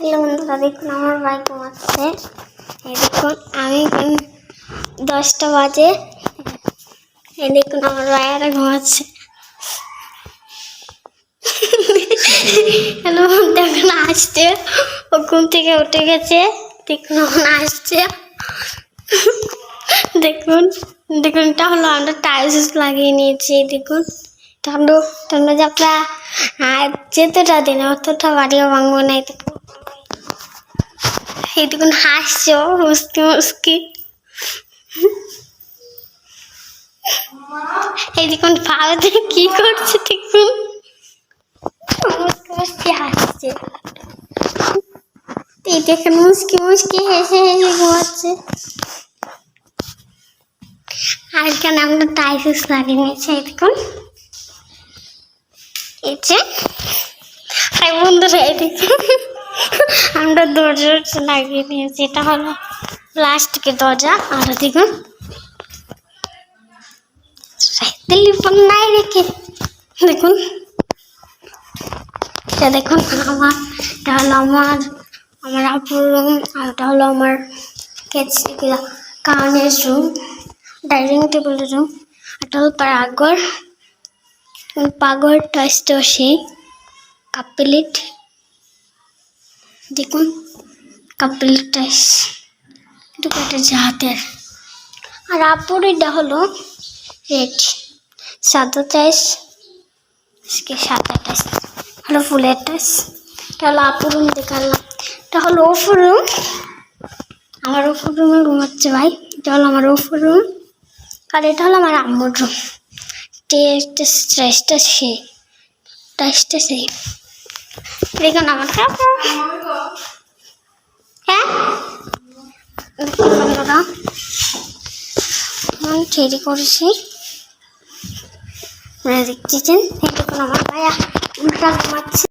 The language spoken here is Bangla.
হ্যালো বন্ধুরা দেখুন আমার ভাই ঘুমাচ্ছে। দেখুন, আমি দশটা বাজে। দেখুন, আমার ভাইয়ারা ঘুমাচ্ছে। হ্যালো, দেখুন, আসছে। ও ঘুম থেকে উঠে গেছে। দেখুন, এখন আসছে। দেখুন দেখুন, এটা হলো আমরা টাইলস লাগিয়ে নিয়েছি, দেখুন। ঠান্ডু তোমরা যাত্রা আর যেতটা দিন অতটা বাড়িও ভাঙবো না এই দেখুন মুসকি মুসকি এই দেখুন পাড়াতে কি করছে দেখুন। মুসকি মুসকি হাসছে দেখুন মুসকি মুসকি হেসে হেসে ঘুমাচ্ছে। আর এখানে আমরা টাইলস লাগিয়ে নিয়েছি এই দেখুন এই যে। বন্ধুরা দেখুন আমরা দরজা লাগিয়ে নিয়েছি, এটা হলো প্লাস্টিকের দরজা দেখুন। টেলিফোন নাই রেখে। দেখুন। এটা দেখুন আমার, এটা হলো আমার আমার আপুর রুম আর এটা হলো আমার কানের রুম ডাইনিং টেবিলের রুম এটা হলো পাগর পাগর টাইসটা সেই দেখুন কাপ প্লেট টাইস এটা কয়টা জাহাতের আর আপুর এটা হলো রেড সাদা টাইস আজকে সাদা টাইস হলো ফুলের টাইস এটা হলো আপুর রুম দেখালাম। এটা হলো ওফুর রুম আমার ওফুর রুমে ঘুমাচ্ছে ভাই। এটা হলো আমার ওফুর রুম আর এটা হলো আমার আম্মুর রুম টেস্ট টেস্টটা সেই টেস্টটা সেই দেখুন আমার হ্যাঁ? বন্ধুরা তৈরি করেছি। আপনারা দেখতেছেন? দেখুন আমার ভাইয়া উল্টা ঘুমাচ্ছে।